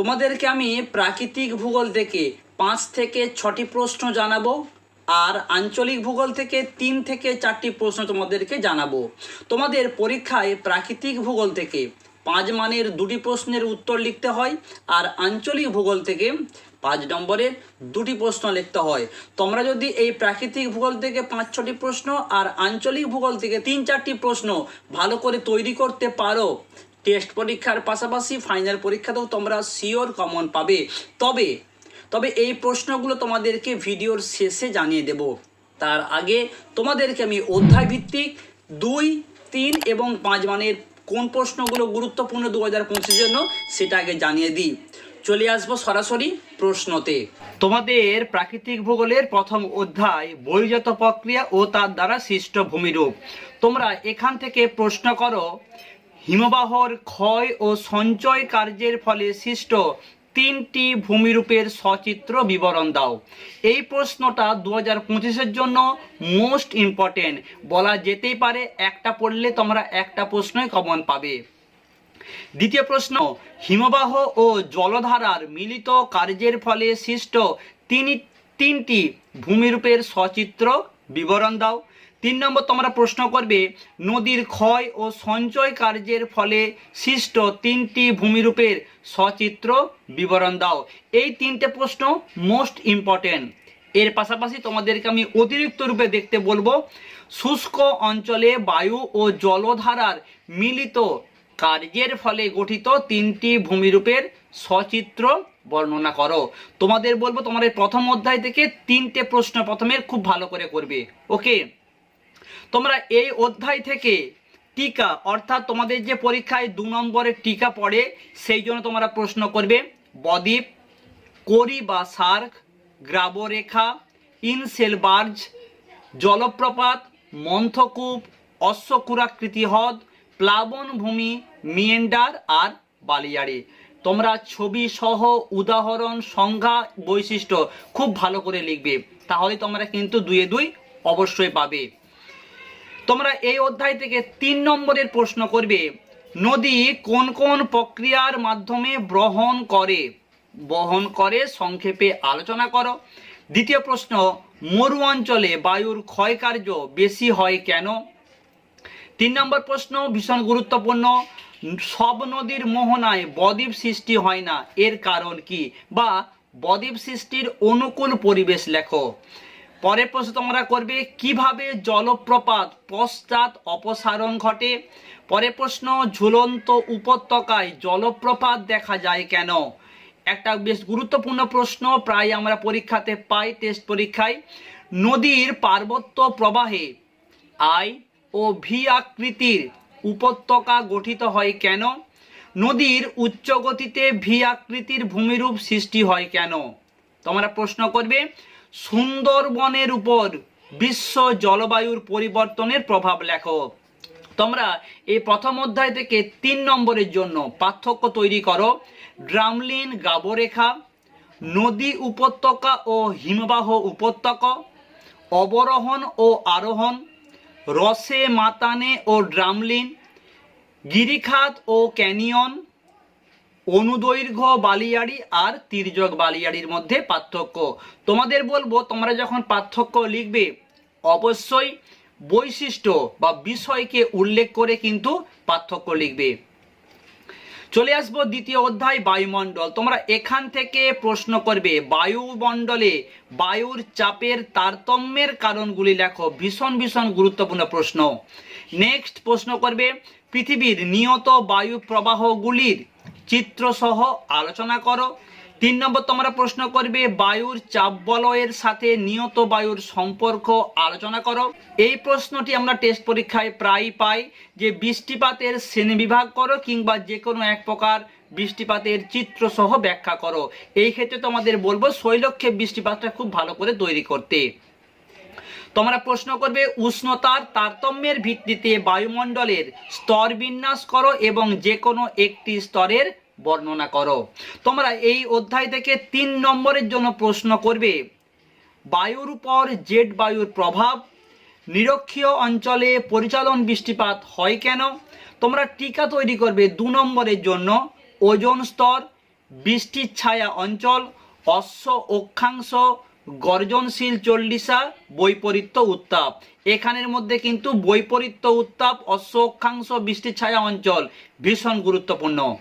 তোমাদেরকে আমি প্রাকৃতিক ভূগোল থেকে পাঁচ থেকে ছটি প্রশ্ন জানাব আর আঞ্চলিক ভূগোল থেকে তিন থেকে চারটি প্রশ্ন তোমাদেরকে জানাব। তোমাদের পরীক্ষায় প্রাকৃতিক ভূগোল থেকে পাঁচ মানের দুটি প্রশ্নের উত্তর লিখতে হয় আর আঞ্চলিক ভূগোল থেকে পাঁচ নম্বরের দুটি প্রশ্ন লিখতে হয়। তোমরা যদি এই প্রাকৃতিক ভূগোল থেকে পাঁচ, ছটি প্রশ্ন আর আঞ্চলিক ভূগোল থেকে তিন, চারটি প্রশ্ন ভালো করে তৈরি করতে পারো টেস্ট পরীক্ষার পাশাপাশি ফাইনাল পরীক্ষাতেও তোমরা শিওর কমন পাবে। তবে তবে এই প্রশ্নগুলো তোমাদেরকে ভিডিওর শেষে জানিয়ে দেব। তার আগে তোমাদেরকে আমি অধ্যায় ভিত্তিক দুই, তিন এবং পাঁচ মানের কোন প্রশ্নগুলো গুরুত্বপূর্ণ দু হাজার জন্য সেটা আগে জানিয়ে দিই। চলে আসব সরাসরি প্রশ্নতে। তোমাদের প্রাকৃতিক ভূগোলের প্রথম অধ্যায় বহির্জাত প্রক্রিয়া ও তার দ্বারা সৃষ্ট ভূমিরূপ। তোমরা এখান থেকে প্রশ্ন করো হিমবাহর ক্ষয় ও সঞ্চয় কার্যের ফলে সৃষ্ট তিনটি ভূমিরূপের সচিত্র বিবরণ দাও। এই প্রশ্নটা দু হাজার পঁচিশের জন্য মোস্ট ইম্পর্টেন্ট। বলা যেতেই পারে একটা পড়লে তোমরা একটা প্রশ্নই কমন পাবে। দ্বিতীয় প্রশ্ন, হিমবাহ ও জলধারার মিলিত কার্যের ফলে সৃষ্ট তিনি তিনটি ভূমিরূপের সচিত্র বিবরণ দাও। তিন নম্বর তোমরা প্রশ্ন করবে, নদীর ক্ষয় ও সঞ্চয় কার্যের ফলে সৃষ্ট তিনটি ভূমিরূপের সচিত্র বিবরণ দাও। এই তিনটে প্রশ্ন মোস্ট ইম্পর্টেন্ট এর পাশাপাশি তোমাদেরকে আমি অতিরিক্ত রূপে দেখতে বলব, শুষ্ক অঞ্চলে বায়ু ও জলধারার মিলিত কার্যের ফলে গঠিত তিনটি ভূমিরূপের সচিত্র বর্ণনা করো। তোমাদের বলব তোমাদের প্রথম অধ্যায় থেকে তিনটে প্রশ্ন প্রথমে খুব ভালো করে করবে। ওকে? তোমরা এই অধ্যায় থেকে টিকা, অর্থাৎ তোমাদের যে পরীক্ষায় দু নম্বরের টিকা পড়ে, সেই জন্য তোমরা প্রশ্ন করবে, বদ্বীপ, করি বা সার্ক, গ্রাবরেখা, ইনসেলবার্জ, জলপ্রপাত, মন্থকূপ, অশ্বকুরাকৃতি হ্রদ, প্লাবনভূমি, মিয়েন্ডার আর বালিয়াড়ি। তোমরা ছবি সহ উদাহরণ সংজ্ঞা বৈশিষ্ট্য খুব ভালো করে লিখবে, তাহলে তোমরা কিন্তু দুয়ে দুই অবশ্যই পাবে। তোমরা এই অধ্যায় থেকে তিন নম্বরের প্রশ্ন করবে, নদী কোন কোন প্রক্রিয়ার মাধ্যমে বহন করে? বহন করে, সংক্ষেপে আলোচনা করো। দ্বিতীয় প্রশ্ন, মরু অঞ্চলে বায়ুর ক্ষয়কার্য বেশি হয় কেন? তিন নম্বর প্রশ্ন ভীষণ গুরুত্বপূর্ণ, সব নদীর মোহনায় বদ্বীপ সৃষ্টি হয় না, এর কারণ কি? বা বদ্বীপ সৃষ্টির অনুকূল পরিবেশ লেখো। পরের প্রশ্ন তোমরা করবে, কীভাবে জলপ্রপাত পশ্চাৎ অপসারণ ঘটে? পরের প্রশ্ন, ঝুলন্ত উপত্যকায় জলপ্রপাত দেখা যায় কেন? একটা বেশ গুরুত্বপূর্ণ প্রশ্ন, প্রায় আমরা পরীক্ষাতে পাই টেস্ট পরীক্ষায়। নদীর পার্বত্য প্রবাহে আই ও ভি আকৃতির উপত্যকা গঠিত হয় কেন? নদীর উচ্চ গতিতে ভি আকৃতির ভূমিরূপ সৃষ্টি হয় কেন? তোমরা প্রশ্ন করবে, সুন্দরবনের উপর বিশ্ব জলবায়ুর পরিবর্তনের প্রভাব লেখো। তোমরা এই প্রথম অধ্যায় থেকে তিন নম্বরের জন্য পার্থক্য তৈরি করো। ড্রামলিন গাবরেখা, নদী উপত্যকা ও হিমবাহ উপত্যকা, অবরোহণ ও আরোহণ, রসে মাতানে ও ড্রামলিন, গিরিখাত ও ক্যানিয়ন অনুদৈর্ঘ্য বালিয়াড়ি আর তির্যক বালিয়াড়ির মধ্যে পার্থক্য। তোমাদের বলব, তোমরা যখন পার্থক্য লিখবে, অবশ্যই বৈশিষ্ট্য বা বিষয়কে উল্লেখ করে কিন্তু পার্থক্য লিখবে। চলে আসব দ্বিতীয় অধ্যায়, বায়ুমণ্ডল। তোমরা এখান থেকে প্রশ্ন করবে, বায়ুমণ্ডলে বায়ুর চাপের তারতম্যের কারণগুলি লেখো। ভীষণ ভীষণ গুরুত্বপূর্ণ প্রশ্ন। নেক্সট প্রশ্ন করবে, পৃথিবীর নিয়ত বায়ু প্রবাহগুলির চিত্রসহ আলোচনা করো। তিন নম্বর তোমরা প্রশ্ন করবে, বায়ুর চাপ বলয়ের সাথে নিয়ত বায়ুর সম্পর্ক আলোচনা করো। এই প্রশ্নটি আমরা টেস্ট পরীক্ষায় প্রায় পাই যে বৃষ্টিপাতের শ্রেণীবিভাগ করো কিংবা যে কোনো এক প্রকার বৃষ্টিপাতের চিত্রসহ ব্যাখ্যা করো। এই ক্ষেত্রে তোমাদের বলব শৈলক্ষেপ বৃষ্টিপাতটা খুব ভালো করে তৈরি করতে। তোমরা প্রশ্ন করবে, উষ্ণতার তারতম্যের ভিত্তিতে বায়ুমণ্ডলের স্তর বিন্যাস করো এবং যে কোনো একটি স্তরের বর্ণনা করো। তোমরা এই অধ্যায় থেকে তিন নম্বরের জন্য প্রশ্ন করবে, বায়ুর উপর জেট বায়ুর প্রভাব, নিরক্ষীয় অঞ্চলে পরিচালন বৃষ্টিপাত হয় কেন? তোমরা টিকা তৈরি করবে দু নম্বরের জন্য, ওজন স্তর, বৃষ্টির ছায়া অঞ্চল, অশ্ব অক্ষাংশ গর্জনশীল চল্লিশা বৈপরীত্য উত্তাপ। এখানের মধ্যে কিন্তু বৈপরীত্য উত্তাপ অশ্ব অক্ষাংশ বৃষ্টির ছায়া অঞ্চল ভীষণ গুরুত্বপূর্ণ।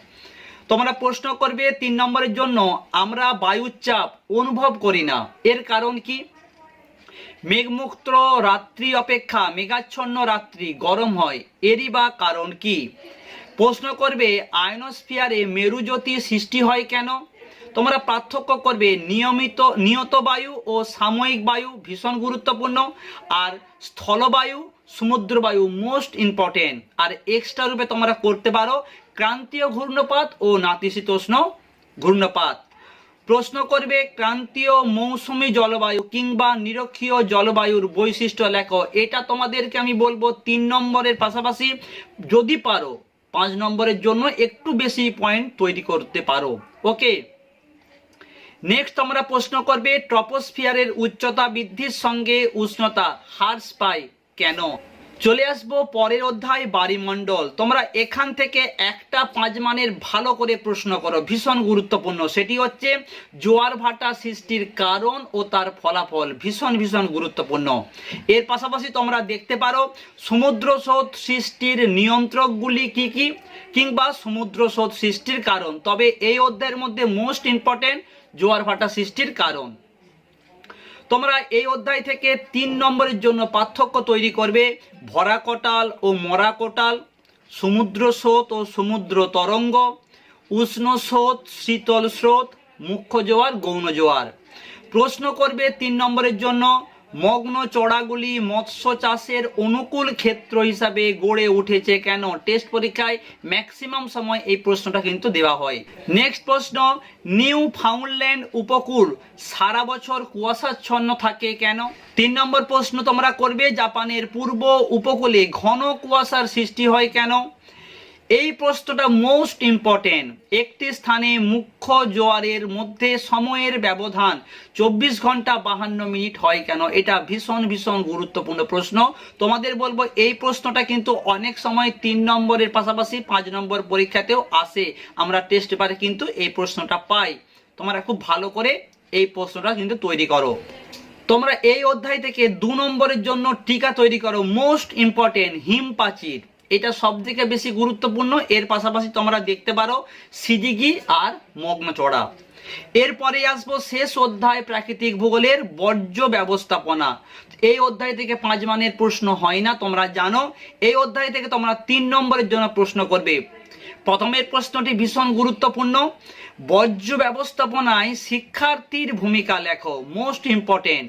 তোমরা প্রশ্ন করবে তিন নম্বরের জন্য, আমরা বায়ুর চাপ অনুভব করি না। এর কারণ কি? মেঘমুক্ত রাত্রি অপেক্ষা, মেঘাচ্ছন্ন রাত্রি গরম হয়, এরই বা কারণ কি? প্রশ্ন করবে, আয়নোস্ফিয়ারে মেরুজ্যোতি সৃষ্টি হয় কেন? তোমরা পার্থক্য করবে নিয়মিত, নিয়ত বায়ু ও সাময়িক বায়ু ভীষণ গুরুত্বপূর্ণ আর স্থলবায়ু সমুদ্র বায়ু মোস্ট ইম্পর্টেন্ট আর এক্সট্রা রূপে তোমরা করতে পারো ক্রান্তীয় ঘূর্ণপাত ও নাতিশীতোষ্ণ ঘূর্ণপাত। প্রশ্ন করবে ক্রান্তীয় মৌসুমী জলবায়ু কিংবা নিরক্ষীয় জলবায়ুর বৈশিষ্ট্য লেখো। এটা তোমাদেরকে আমি বলব তিন নম্বরের পাশাপাশি যদি পারো, পাঁচ নম্বরের জন্য একটু বেশি পয়েন্ট তৈরি করতে পারো। ওকে নেক্সট তোমরা প্রশ্ন করবে ট্রপোস্ফিয়ারের উচ্চতা বৃদ্ধির সঙ্গে উষ্ণতা, হ্রাস পায় কেন? চলে আসব পরের অধ্যায় বাড়িমণ্ডল তোমরা এখান থেকে একটা পাঁচ মানের ভালো করে প্রশ্ন করো, ভীষণ গুরুত্বপূর্ণ। সেটি হচ্ছে, জোয়ার ভাটা সৃষ্টির কারণ ও তার ফলাফল, ভীষণ ভীষণ গুরুত্বপূর্ণ। এর পাশাপাশি তোমরা দেখতে পারো, সমুদ্র স্রোত সৃষ্টির নিয়ন্ত্রকগুলি কি কি? কিংবা সমুদ্র স্রোত সৃষ্টির কারণ। তবে এই অধ্যায়ের মধ্যে মোস্ট ইম্পর্টেন্ট জোয়ার ভাটা সৃষ্টির কারণ। তোমরা এই অধ্যায় থেকে তিন নম্বরের জন্য পার্থক্য তৈরি করবে। ভরা কোটাল ও মরা কোটাল, সমুদ্র স্রোত ও সমুদ্র তরঙ্গ, উষ্ণ স্রোত, শীতল স্রোত, মুখ্য জোয়ার, গৌণ জোয়ার। প্রশ্ন করবে তিন নম্বরের জন্য মগ্ন চড়াগুলি মৎস্য চাষের অনুকূল ক্ষেত্র হিসাবে গড়ে উঠেছে কেন? টেস্ট পরীক্ষায় ম্যাক্সিমাম সময় এই প্রশ্নটা কিন্তু দেওয়া হয়। নেক্সট প্রশ্ন নিউ ফাউন্ডল্যান্ড উপকূল সারা বছর কুয়াশাচ্ছন্ন থাকে কেন? তিন নম্বর প্রশ্ন তোমরা করবে, জাপানের পূর্ব উপকূলে ঘন কুয়াশার সৃষ্টি হয় কেন? এই প্রশ্নটা মোস্ট ইম্পর্টেন্ট একটি স্থানে মুখ্য জোয়ারের মধ্যে সময়ের ব্যবধান চব্বিশ ঘণ্টা বাহান্ন মিনিট হয় কেন? এটা ভীষণ ভীষণ গুরুত্বপূর্ণ প্রশ্ন। তোমাদের বলব, এই প্রশ্নটা কিন্তু অনেক সময় তিন নম্বরের পাশাপাশি পাঁচ নম্বর পরীক্ষাতেও আসে। আমরা টেস্ট পেপারে কিন্তু এই প্রশ্নটা পাই। তোমরা খুব ভালো করে এই প্রশ্নটা কিন্তু তৈরি করো। তোমরা এই অধ্যায় থেকে দু নম্বরের জন্য টিকা তৈরি করো। মোস্ট ইম্পর্টেন্ট হিম প্রাচীর এটা সব থেকে বেশি গুরুত্বপূর্ণ। এর পাশাপাশি তোমরা দেখতে পারো সিদিগি আর মগ্ন চড়া এরপরে আসব শেষ অধ্যায় প্রাকৃতিক ভূগোলের বর্জ্য ব্যবস্থাপনা। এই অধ্যায় থেকে পাঁচ মানের প্রশ্ন হয় না, তোমরা জানো। এই অধ্যায় থেকে তোমরা তিন নম্বরের জন্য প্রশ্ন করবে। প্রথমের প্রশ্নটি ভীষণ গুরুত্বপূর্ণ। বর্জ্য ব্যবস্থাপনায় শিক্ষার্থীর ভূমিকা লেখো মোস্ট ইম্পর্টেন্ট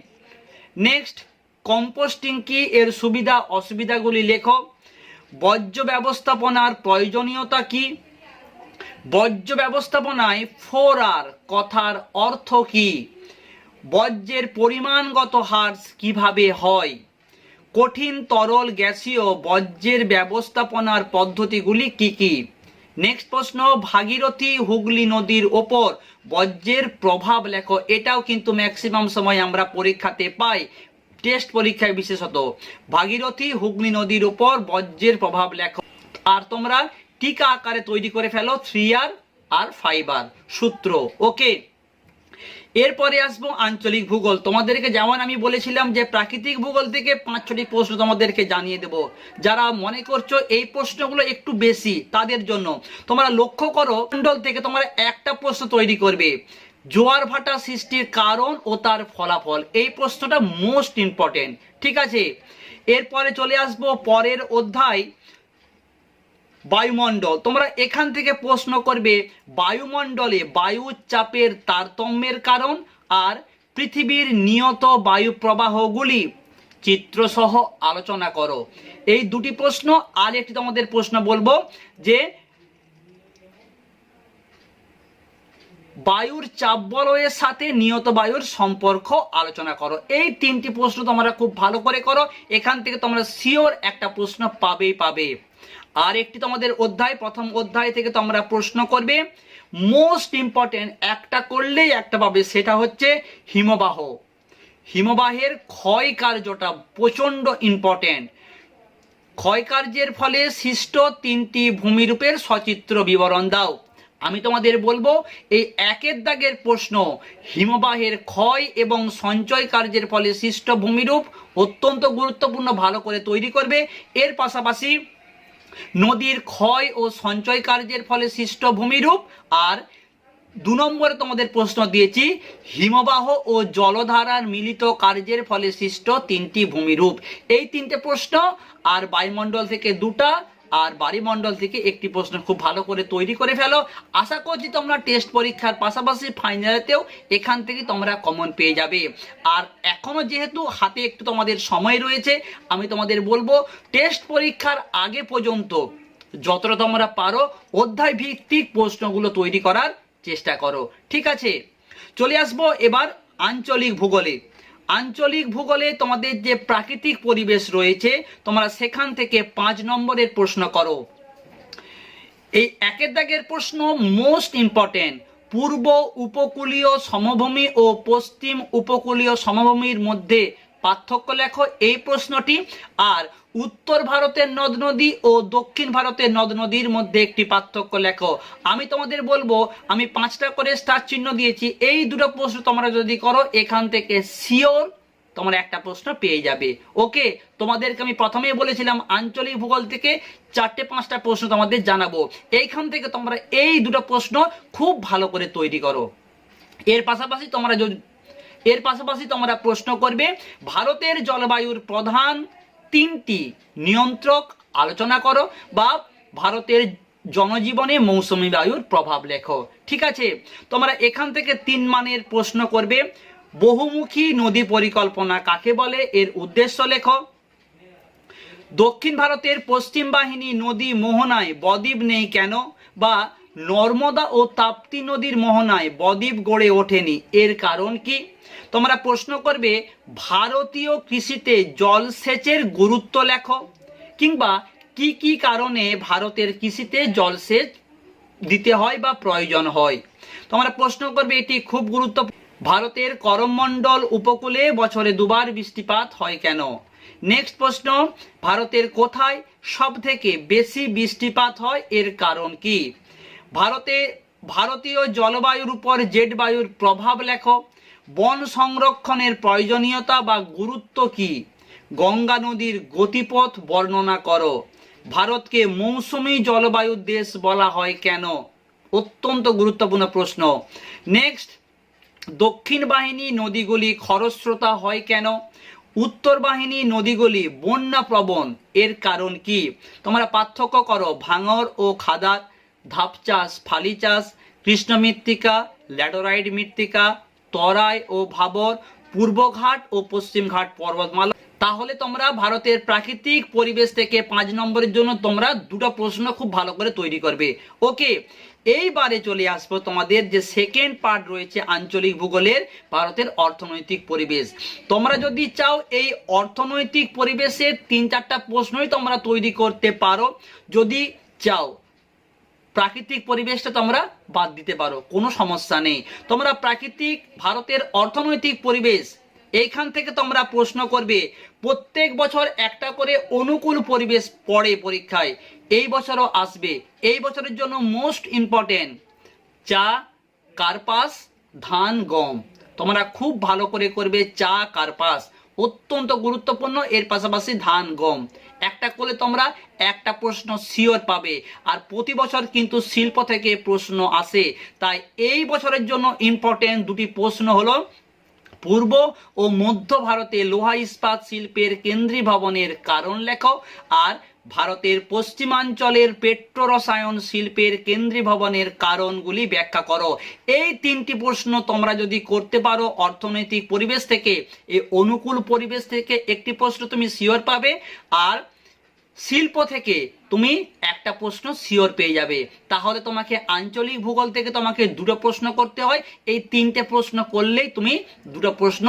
নেক্সট কম্পোস্টিং কি? এর সুবিধা, অসুবিধাগুলি লেখো। বর্জ্য ব্যবস্থাপনার প্রয়োজনীয়তা কি? বর্জ্য ব্যবস্থাপনায় ফোর আর কথার অর্থ কি? বর্জ্যের পরিমাণগত হ্রাস কীভাবে হয়? কঠিন তরল গ্যাসীয় বর্জ্যের ব্যবস্থাপনার পদ্ধতিগুলি কি কি? নেক্সট প্রশ্ন, ভাগীরথী হুগলি নদীর ওপর বর্জ্যের প্রভাব লেখো। এটাও কিন্তু ম্যাক্সিমাম সময় আমরা পরীক্ষাতে পাই। টেস্ট পরীক্ষায় বিশেষত। ভাগীরথী হুগলি নদীর উপর বজ্রের প্রভাব লেখো। আর তোমরা টিকা আকারে তৈরি করে ফেলো থ্রি আর আর ফাইভ আর সূত্র। ওকে? এরপরে আসব আঞ্চলিক ভূগোল। তোমাদেরকে যেমন আমি বলেছিলাম যে প্রাকৃতিক ভূগোল থেকে পাঁচ ছটি প্রশ্ন তোমাদেরকে জানিয়ে দেব। যারা মনে করছ এই প্রশ্নগুলো একটু বেশি তাদের জন্য। তোমরা লক্ষ্য করো, মন্ডল থেকে তোমরা একটা প্রশ্ন তৈরি করবে। জোয়ার ভাটা সৃষ্টির কারণ ও তার ফলাফল। এই প্রশ্নটা মোস্ট ইম্পর্টেন্ট ঠিক আছে? এরপরে চলে আসব পরের অধ্যায়, বায়ুমণ্ডল। তোমরা এখান থেকে প্রশ্ন করবে, বায়ুমণ্ডলে বায়ু চাপের তারতম্যের কারণ আর পৃথিবীর নিয়ত বায়ু প্রবাহগুলি। চিত্রসহ আলোচনা করো। এই দুটি প্রশ্ন আর একটি তোমাদের প্রশ্ন বলব যে বায়ুর চাপ বলয়ের সাথে নিয়ত বায়ুর সম্পর্ক আলোচনা করো। এই তিনটি প্রশ্ন তোমরা খুব ভালো করে করো। এখান থেকে তোমরা শিওর একটা প্রশ্ন পাবেই পাবে। আর একটি তোমাদের অধ্যায়, প্রথম অধ্যায় থেকে তোমরা প্রশ্ন করবে মোস্ট ইম্পর্টেন্ট একটা করলেই একটা পাবে, সেটা হচ্ছে হিমবাহ। হিমবাহের ক্ষয় কার্যটা প্রচণ্ড ইম্পর্টেন্ট ক্ষয়কার্যের ফলে সৃষ্ট তিনটি ভূমিরূপের সচিত্র বিবরণ দাও। আমি তোমাদের বলব, এই একের দাগের প্রশ্ন, হিমবাহের ক্ষয় এবং সঞ্চয় কার্যের ফলে সৃষ্ট ভূমিরূপ অত্যন্ত গুরুত্বপূর্ণ ভালো করে তৈরি করবে। এর পাশাপাশি নদীর ক্ষয় ও সঞ্চয় কার্যের ফলে সৃষ্ট ভূমিরূপ আর দু নম্বরে তোমাদের প্রশ্ন দিয়েছি, হিমবাহ ও জলধারার মিলিত কার্যের ফলে সৃষ্ট তিনটি ভূমিরূপ। এই তিনটে প্রশ্ন আর বায়ুমণ্ডল থেকে দুটা আর বাড়িমণ্ডল থেকে একটি প্রশ্ন খুব ভালো করে তৈরি করে ফেলো। আশা করছি তোমরা টেস্ট পরীক্ষার পাশাপাশি ফাইনালেতেও এখান থেকে তোমরা কমন পেয়ে যাবে। আর এখনও যেহেতু হাতে একটু তোমাদের সময় রয়েছে, আমি তোমাদের বলব টেস্ট পরীক্ষার আগে পর্যন্ত যতটা তোমরা পারো অধ্যায় ভিত্তিক প্রশ্নগুলো তৈরি করার চেষ্টা করো। ঠিক আছে, চলে আসব এবার আঞ্চলিক ভূগোলে। আঞ্চলিক ভূগোলে তোমাদের যে প্রাকৃতিক পরিবেশ রয়েছে, তোমরা সেখান থেকে পাঁচ নম্বরের প্রশ্ন করো। এই একের দাগের প্রশ্ন মোস্ট ইম্পর্টেন্ট পূর্ব উপকূলীয় সমভূমি ও পশ্চিম উপকূলীয় সমভূমির মধ্যে পার্থক্য লেখো এই প্রশ্নটি। আর উত্তর ভারতের নদ নদী ও দক্ষিণ ভারতের নদ নদীর মধ্যে একটি পার্থক্য লেখো। আমি তোমাদের বলব, আমি পাঁচটা করে স্টার চিহ্ন দিয়েছি। এই দুটো প্রশ্ন তোমরা যদি করো, এখান থেকে শিওর তোমরা একটা প্রশ্ন পেয়ে যাবে। ওকে তোমাদেরকে আমি প্রথমেই বলেছিলাম, আঞ্চলিক ভূগোল থেকে চারটে পাঁচটা প্রশ্ন তোমাদের জানাব। এইখান থেকে তোমরা এই দুটো প্রশ্ন খুব ভালো করে তৈরি করো। এর পাশাপাশি তোমরা এর পাশাপাশি তোমরা প্রশ্ন করবে, ভারতের জলবায়ুর প্রধান তিনটি নিয়ন্ত্রক আলোচনা করো বা ভারতের জনজীবনে মৌসুমী বায়ুর প্রভাব লেখো। ঠিক আছে? তোমরা এখান থেকে তিন মানের প্রশ্ন করবে, বহুমুখী নদী পরিকল্পনা কাকে বলে? এর উদ্দেশ্য লেখো। দক্ষিণ ভারতের পশ্চিম বাহিনী নদী মোহনায় বদ্বীপ নেই কেন? বা নর্মদা ও তাপ্তি নদীর মোহনায় বদ্বীপ গড়ে ওঠেনি, এর কারণ কি? তোমরা প্রশ্ন করবে, ভারতীয় কৃষিতে জলসেচের গুরুত্ব লেখো, কিংবা কি কি কারণে ভারতের কৃষিতে জলসেচ দিতে হয় বা প্রয়োজন হয়? তোমরা প্রশ্ন করবে, এটি খুব গুরুত্ব ভারতের করমমণ্ডল উপকূলে বছরে দুবার বৃষ্টিপাত হয় কেন? নেক্সট প্রশ্ন, ভারতের কোথায় সব থেকে বেশি বৃষ্টিপাত হয়, এর কারণ কি? ভারতে, ভারতীয় জলবায়ুর উপর জেট বায়ুর প্রভাব লেখো বন সংরক্ষণের প্রয়োজনীয়তা বা গুরুত্ব কি? গঙ্গা নদীর গতিপথ বর্ণনা করো। ভারতকে মৌসুমী জলবায়ুর দেশ বলা হয় কেন? অত্যন্ত গুরুত্বপূর্ণ প্রশ্ন। নেক্সট দক্ষিণ বাহিনী নদীগুলি খরস্রোতা হয় কেন? উত্তর বাহিনী নদীগুলি বন্যা প্রবণ এর কারণ কি? তোমরা পার্থক্য করো। ভাঙর ও খাদার ধাপ চাষ ফালি চাষ কৃষ্ণ মৃত্তিকা ল্যাটোরাইট মৃত্তিকা তরাই ও ভাবর, পূর্বঘাট ও পশ্চিমঘাট পর্বতমালা। তাহলে তোমরা ভারতের প্রাকৃতিক পরিবেশ থেকে পাঁচ নম্বরের জন্য তোমরা দুটো প্রশ্ন খুব ভালো করে তৈরি করবে। ওকে, এইবারে চলে আসব তোমাদের যে সেকেন্ড পার্ট রয়েছে আঞ্চলিক ভূগোলের ভারতের অর্থনৈতিক পরিবেশ। তোমরা যদি চাও এই অর্থনৈতিক পরিবেশের তিন চারটা প্রশ্নই তোমরা তৈরি করতে পারো। যদি চাও প্রাকৃতিক পরিবেশটা তোমরা বাদ দিতে পারো, কোনো সমস্যা নেই। তোমরা প্রাকৃতিক ভারতের অর্থনৈতিক পরিবেশ, এইখান থেকে তোমরা প্রশ্ন করবে, প্রত্যেক বছর একটা করে অনুকূল পরিবেশ পড়ে পরীক্ষায়, এই বছরও আসবে। এই বছরের জন্য মোস্ট ইম্পর্টেন্ট চা, কার্পাস, ধান, গম। তোমরা খুব ভালো করে করবে চা, কার্পাস। অত্যন্ত গুরুত্বপূর্ণ, এর পাশাপাশি ধান, গম। একটা করলে তোমরা একটা প্রশ্ন শিওর পাবে। আর প্রতি বছর কিন্তু শিল্প থেকে প্রশ্ন আসে। তাই এই বছরের জন্য ইম্পর্টেন্ট দুটি প্রশ্ন হলো, পূর্ব ও মধ্য ভারতে লোহা ইস্পাত শিল্পের কেন্দ্রীয় ভবনের কারণ লেখো, আর ভারতের পশ্চিমাঞ্চলের পেট্রোরসায়ন শিল্পের কেন্দ্রীয় ভবনের কারণগুলি ব্যাখ্যা করো। এই তিনটি প্রশ্ন তোমরা যদি করতে পারো অর্থনৈতিক পরিবেশ থেকে এই অনুকূল পরিবেশ থেকে একটি প্রশ্ন তুমি শিওর পাবে, আর শিল্প থেকে তুমি একটা প্রশ্ন শিওর পেয়ে যাবে। তাহলে তোমাকে আঞ্চলিক ভূগোল থেকে তোমাকে দুটো প্রশ্ন করতে হয়। এই তিনটে প্রশ্ন করলেই তুমি দুটো প্রশ্ন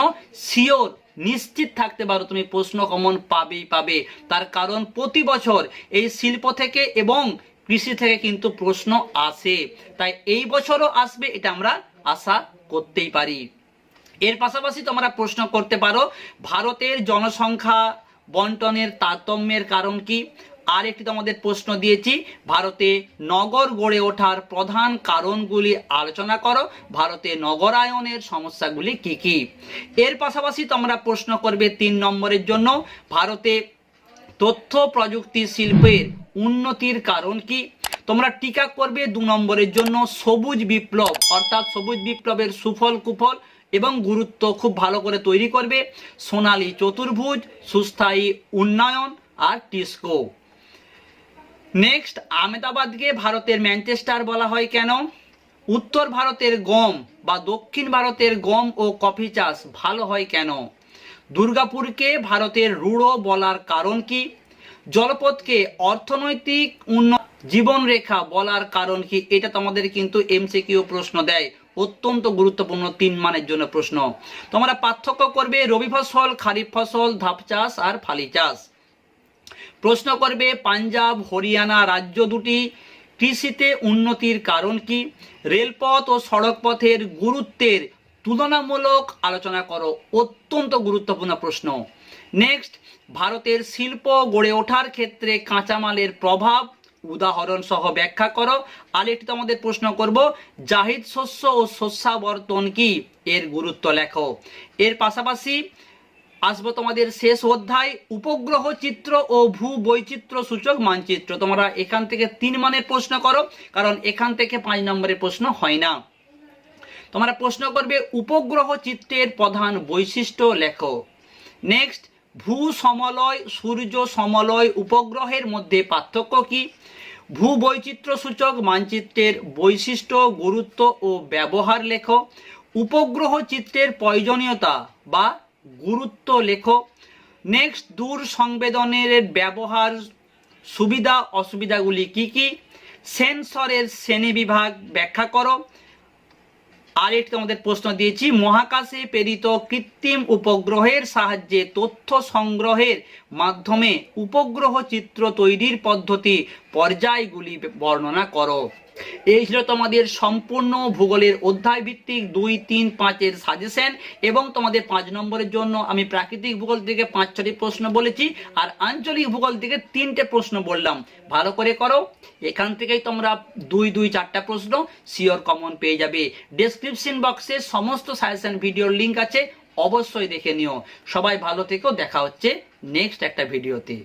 শিওর নিশ্চিত থাকতে পারো তুমি প্রশ্ন কমন পাবেই পাবে। তার কারণ প্রতি বছর এই শিল্প থেকে এবং কৃষি থেকে কিন্তু প্রশ্ন আসে। তাই এই বছরও আসবে এটা আমরা আশা করতেই পারি। এর পাশাপাশি তোমরা প্রশ্ন করতে পারো, ভারতের জনসংখ্যা বন্টনের তারতম্যের কারণ কি? আর একটি তোমাদের প্রশ্ন দিয়েছি, ভারতে নগর গড়ে ওঠার প্রধান কারণগুলি আলোচনা করো, ভারতে নগরায়নের সমস্যাগুলি কি কি? এর পাশাপাশি তোমরা প্রশ্ন করবে তিন নম্বরের জন্য, ভারতে তথ্য প্রযুক্তি শিল্পের উন্নতির কারণ কি? তোমরা টিকা করবে দু নম্বরের জন্য সবুজ বিপ্লব, অর্থাৎ সবুজ বিপ্লবের সুফল কুফল এবং গুরুত্ব খুব ভালো করে তৈরি করবে। সোনালী চতুর্ভুজ, সুস্থায়ী উন্নয়ন আর টিস্কো। নেক্সট আহমেদাবাদকে ভারতের ম্যানচেস্টার বলা হয় কেন? উত্তর ভারতের গম বা দক্ষিণ ভারতের গম ও কফি চাষ ভালো হয় কেন? দুর্গাপুরকে ভারতের রুড়ো বলার কারণ কি? জলপথকে অর্থনৈতিক উন্ন জীবনরেখা বলার কারণ কি? এটা তোমাদের কিন্তু এমসিকিউ প্রশ্ন দেয়। অত্যন্ত গুরুত্বপূর্ণ তিন মানের জন্য প্রশ্ন। তোমরা পার্থক্য করবে রবি ফসল, খারিফ ফসল, ধাপ চাষ আর ফালি চাষ। প্রশ্ন করবে, পাঞ্জাব, হরিয়ানা রাজ্য দুটি। কৃষিতে উন্নতির কারণ কি? রেলপথ ও সড়ক পথের গুরুত্বের তুলনামূলক আলোচনা করো, অত্যন্ত গুরুত্বপূর্ণ প্রশ্ন। নেক্সট, ভারতের শিল্প গড়ে ওঠার ক্ষেত্রে কাঁচামালের প্রভাব উদাহরণ সহ ব্যাখ্যা করো। আর একটি তোমাদের প্রশ্ন করব, জাহিদ শস্য ও শস্যাবর্তন কি? এর গুরুত্ব লেখো। এর পাশাপাশি আসব তোমাদের শেষ অধ্যায়, উপগ্রহ চিত্র ও ভূ বৈচিত্র্য সূচক মানচিত্র। তোমরা এখান থেকে তিন মানের প্রশ্ন করো, কারণ এখান থেকে পাঁচ নম্বরের প্রশ্ন হয় না। তোমরা প্রশ্ন করবে, উপগ্রহ চিত্রের প্রধান বৈশিষ্ট্য লেখো। নেক্সট ভূ সমলয়, সূর্য সমলয় উপগ্রহের মধ্যে পার্থক্য কি? ভূ বৈচিত্র্য সূচক মানচিত্রের বৈশিষ্ট্য, গুরুত্ব ও ব্যবহার লেখো। উপগ্রহ চিত্রের প্রয়োজনীয়তা বা গুরুত্ব লেখো। নেক্সট দূর সংবেদনের ব্যবহার সুবিধা, অসুবিধাগুলি কি কি? সেন্সরের শ্রেণীবিভাগ ব্যাখ্যা করো। আর একটি তোমাদের প্রশ্ন দিয়েছি, মহাকাশে প্রেরিত কৃত্রিম উপগ্রহের সাহায্যে তথ্য সংগ্রহের মাধ্যমে উপগ্রহ চিত্র তৈরির পদ্ধতি, পর্যায়গুলি বর্ণনা করো। এই ছিল তোমাদের সম্পূর্ণ ভূগোলের অধ্যায় ভিত্তিক দুই, তিন, পাঁচের সাজেশন এবং তোমাদের পাঁচ নম্বরের জন্য আমি প্রাকৃতিক ভূগোল থেকে পাঁচ, ছটি প্রশ্ন বলেছি আর আঞ্চলিক ভূগোল থেকে তিনটে প্রশ্ন বললাম। ভালো করে করো। এখান থেকেই তোমরা দুই দুই, চারটা প্রশ্ন শিওর কমন পেয়ে যাবে। ডেসক্রিপশন বক্সে সমস্ত সাজেশন ভিডিওর লিঙ্ক আছে, অবশ্যই দেখে নিও। সবাই ভালো থেকেও দেখা হচ্ছে নেক্সট একটা ভিডিওতে